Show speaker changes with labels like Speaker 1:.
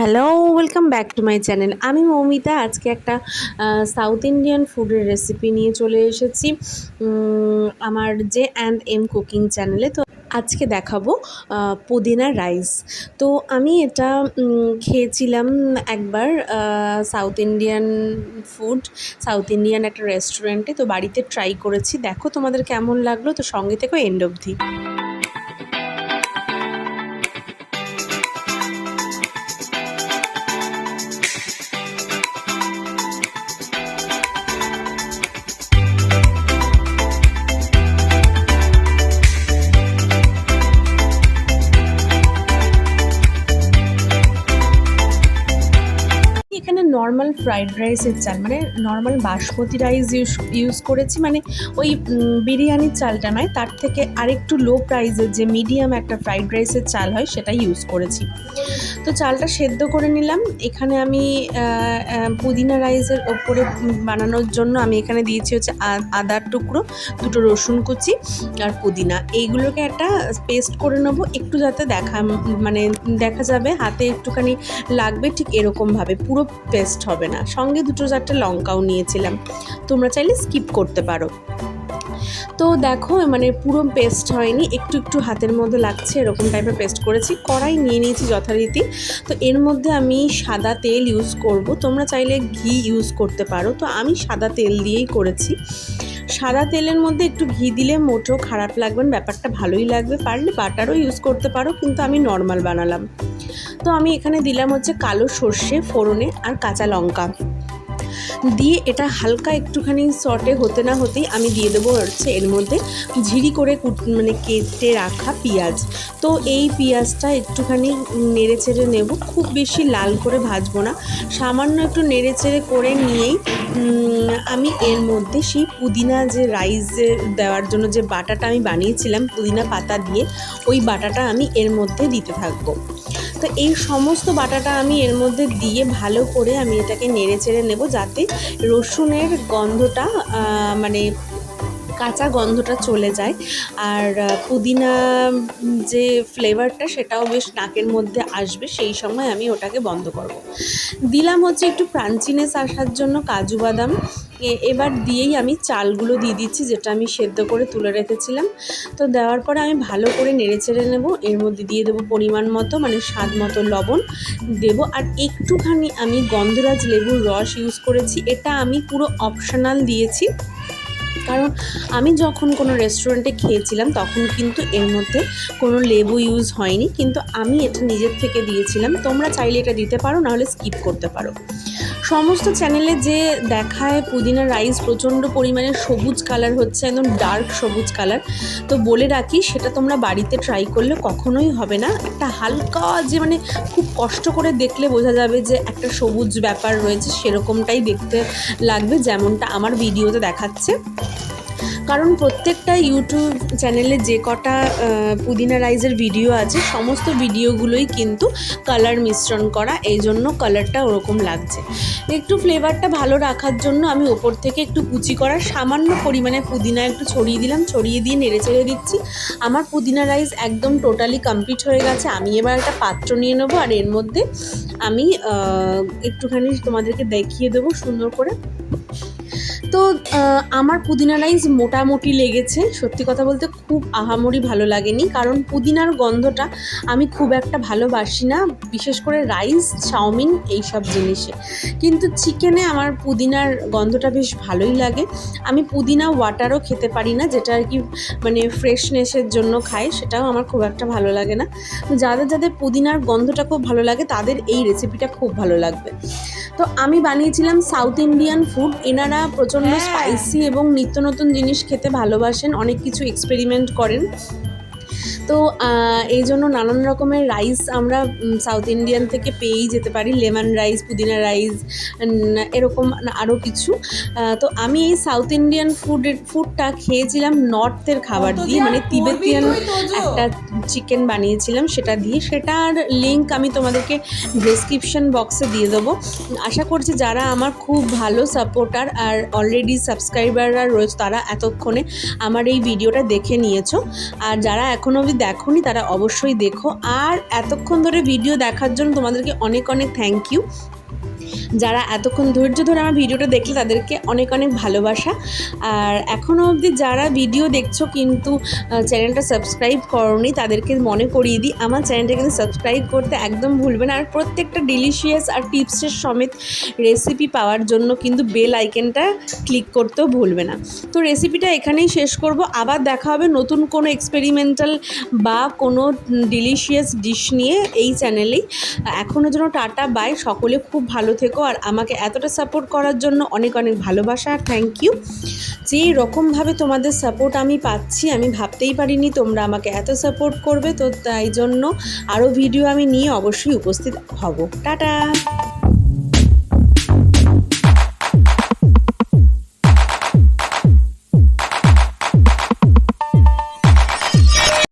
Speaker 1: Hello welcome back to my channel আমি মৌমিতা, আজকে একটা সাউথ ইন্ডিয়ান ফুডের রেসিপি নিয়ে চলে এসেছি। আমার জে অ্যান্ড এম কুকিং চ্যানেলে তো আজকে দেখাবো পুদিনা রাইস তো আমি এটা খেয়েছিলাম একবার South Indian food South Indian একটা রেস্টুরেন্টে তো বাড়িতে ট্রাই করেছি। দেখো তোমাদের কেমন লাগল, তো সঙ্গে থেকো এন্ড অবধি। নর্মাল ফ্রাইড রাইসের চাল মানে normal basmati rice use use করেছি মানে ওই বিরিয়ানির চালটা নয়, তার থেকে আরেকটু লো প্রাইসের যে মিডিয়াম একটা ফ্রাইড রাইসের চাল হয়, সেটা ইউজ করেছি। তো চালটা সেদ্ধ করে নিলাম। এখানে আমি পুদিনা রাইসের ওপরে বানানোর জন্য আমি এখানে দিয়েছি হচ্ছে আদার টুকরো, দুটো রসুন কুচি আর পুদিনা। এইগুলোকে একটা পেস্ট করে নেব, একটু যাতে দেখা মানে দেখা যাবে, হাতে একটুখানি লাগবে ঠিক এরকমভাবে, পুরো পেস্ট হবে না। সঙ্গে দুটো চারটে লঙ্কাও নিয়েছিলাম। তোমরা চাইলে স্কিপ করতে পারো। তো দেখো মানে পুরো পেস্ট হয়নি। একটু একটু হাতের মধ্যে লাগছে, এরকম টাইপের পেস্ট করেছি। কড়াই নিয়ে নিয়েছি যথারীতি। তো এর মধ্যে আমি সাদা তেল ইউজ করব। তোমরা চাইলে ঘি ইউজ করতে পারো। তো আমি সাদা তেল দিয়েই করেছি। সাদা তেলের মধ্যে একটু ঘি দিলে মোটেও খারাপ লাগবে ব্যাপারটা ভালোই লাগবে। পারলে বাটারও ইউজ করতে পারো, কিন্তু আমি নর্মাল বানালাম। তো আমি এখানে দিলাম হচ্ছে কালো সর্ষে, ফোড়নে আর কাঁচা লঙ্কা। দিয়ে এটা হালকা একটুখানি সটে হতে না হতেই আমি দিয়ে দেবো হচ্ছে এর মধ্যে ঝিরি করে মানে কেটে রাখা পেঁয়াজ। তো এই পেঁয়াজটা একটুখানি নেড়ে চেড়ে নেব। খুব বেশি লাল করে ভাজবো না। সামান্য একটু নেড়ে চেড়ে করে নিয়েই আমি এর মধ্যে সেই পুদিনা যে রাইসে দেওয়ার জন্য যে বাটাটা আমি বানিয়েছিলাম, পুদিনা পাতা দিয়ে, ওই বাটাটা আমি এর মধ্যে দিতে থাকব। তো এই সমস্ত বাটাটা আমি এর মধ্যে দিয়ে ভালো করে আমি এটাকে নেড়ে চেড়ে নেব যাতে রসুনের গন্ধটা মানে কাঁচা গন্ধটা চলে যায় আর পুদিনা যে ফ্লেভারটা সেটাও বেশ নাকের মধ্যে আসবে, সেই সময় আমি ওটাকে বন্ধ করব। দিলাম হচ্ছে একটু ক্রাঞ্চিনেস আসার জন্য কাজু বাদাম এবার দিয়েই আমি চালগুলো দিয়ে দিচ্ছি, যেটা আমি সেদ্ধ করে তুলে রেখেছিলাম। তো দেওয়ার পরে আমি ভালো করে নেড়ে চেড়ে নেব। এর মধ্যে দিয়ে দেবো পরিমাণ মতো মানে স্বাদ মতো লবণ দেব। আর একটুখানি আমি গন্ধরাজ লেবুর রস ইউজ করেছি, এটা আমি পুরো অপশনাল দিয়েছি। কারণ আমি যখন কোনো রেস্টুরেন্টে খেয়েছিলাম, তখন কিন্তু এর মধ্যে কোনো লেবু ইউজ হয়নি। কিন্তু আমি এটা নিজের থেকে দিয়েছিলাম। তোমরা চাইলে এটা দিতে পারো, নাহলে স্কিপ করতে পারো। সমস্ত চ্যানেলে যে দেখায় পুদিনা রাইস প্রচণ্ড পরিমাণে সবুজ কালার হচ্ছে, একদম ডার্ক সবুজ কালার তো বলে রাখি, সেটা তোমরা বাড়িতে ট্রাই করলে কখনোই হবে না। একটা হালকা যে মানে খুব কষ্ট করে দেখলে বোঝা যাবে যে একটা সবুজ ব্যাপার রয়েছে, সেরকমটাই দেখতে লাগবে যেমনটা আমার ভিডিওতে দেখাচ্ছে। কারণ প্রত্যেকটা ইউটিউব চ্যানেলে যে কটা পুদিনা রাইসের ভিডিও আছে, সমস্ত ভিডিওগুলোই কিন্তু কালার মিশ্রণ করা এই জন্য কালারটা ওরকম লাগছে। একটু ফ্লেভারটা ভালো রাখার জন্য আমি ওপর থেকে একটু কুচি করা, সামান্য পরিমাণে পুদিনা একটু ছড়িয়ে দিলাম, ছড়িয়ে দিয়ে নেড়ে চেড়ে দিচ্ছি। আমার পুদিনা রাইস একদম টোটালি কমপ্লিট হয়ে গেছে। আমি এবার একটা পাত্র নিয়ে নেব, আর এর মধ্যে আমি একটুখানি তোমাদেরকে দেখিয়ে দেবো সুন্দর করে। তো আমার পুদিনা রাইস মোটামুটি লেগেছে। সত্যি কথা বলতে খুব আহামরি ভালো লাগেনি, কারণ পুদিনার গন্ধটা আমি খুব একটা ভালোবাসি না, বিশেষ করে রাইস চাউমিন এইসব জিনিসে। কিন্তু চিকেনে আমার পুদিনার গন্ধটা বেশ ভালোই লাগে। আমি পুদিনা ওয়াটারও খেতে পারি না, যেটা আর কি মানে ফ্রেশনেসের জন্য খাই, সেটাও আমার খুব একটা ভালো লাগে না। যাদের যাদের পুদিনার গন্ধটা খুব ভালো লাগে, তাদের এই রেসিপিটা খুব ভালো লাগবে। তো আমি বানিয়েছিলাম সাউথ ইন্ডিয়ান ফুড এনারা প্রচণ্ড স্পাইসি এবং নিত্য নতুন জিনিস খেতে ভালোবাসেন অনেক কিছু এক্সপেরিমেন্ট করেন। তো এই জন্য নানান রকমের রাইস আমরা সাউথ ইন্ডিয়ান থেকে পেয়েই যেতে পারি। লেমন রাইস পুদিনা রাইস এরকম আরও কিছু। তো আমি এই সাউথ ইন্ডিয়ান ফুডের ফুডটা খেয়েছিলাম নর্থের খাবার দিয়ে। মানে তিবেতিয়ান একটা চিকেন বানিয়েছিলাম সেটা দিয়ে। সেটার লিঙ্ক আমি তোমাদেরকে ডেসক্রিপশন বক্সে দিয়ে দেবো। আশা করছি যারা আমার খুব ভালো সাপোর্টার আর অলরেডি সাবস্ক্রাইবাররা রয়েছে তারা এতক্ষণে আমার এই ভিডিওটা দেখে নিয়েছো। আর যারা এখনও অবধি দেখোনি, তারা অবশ্যই দেখো। আর এতক্ষণ ধরে ভিডিও দেখার জন্য তোমাদেরকে অনেক অনেক থ্যাংক ইউ যারা এতক্ষণ ধৈর্য ধরে আমার ভিডিওটা দেখলে তাদেরকে অনেক অনেক ভালোবাসা। আর এখনও অবধি যারা ভিডিও দেখছ কিন্তু চ্যানেলটা সাবস্ক্রাইব করনি তাদেরকে মনে করিয়ে দিই, আমার চ্যানেলটা কিন্তু সাবস্ক্রাইব করতে একদম ভুলবে না। আর প্রত্যেকটা ডিলিশিয়াস আর টিপসের সমেত রেসিপি পাওয়ার জন্য কিন্তু বেল আইকনটা ক্লিক করতেও ভুলবে না। তো রেসিপিটা এখানেই শেষ করব। আবার দেখা হবে নতুন কোনো এক্সপেরিমেন্টাল বা কোনো ডিলিশিয়াস ডিশ নিয়ে এই চ্যানেলেই এখনও যেন টাটা বাই সকলে খুব ভালো থেকো। আর আমাকে এতটা সাপোর্ট করার জন্য অনেক অনেক ভালোবাসা আর থ্যাংক ইউ যেই রকমভাবে তোমাদের সাপোর্ট আমি পাচ্ছি, আমি ভাবতেই পারিনি তোমরা আমাকে এত সাপোর্ট করবে, তো তাই জন্য আরও ভিডিও আমি নিয়ে অবশ্যই উপস্থিত হব। টাটা!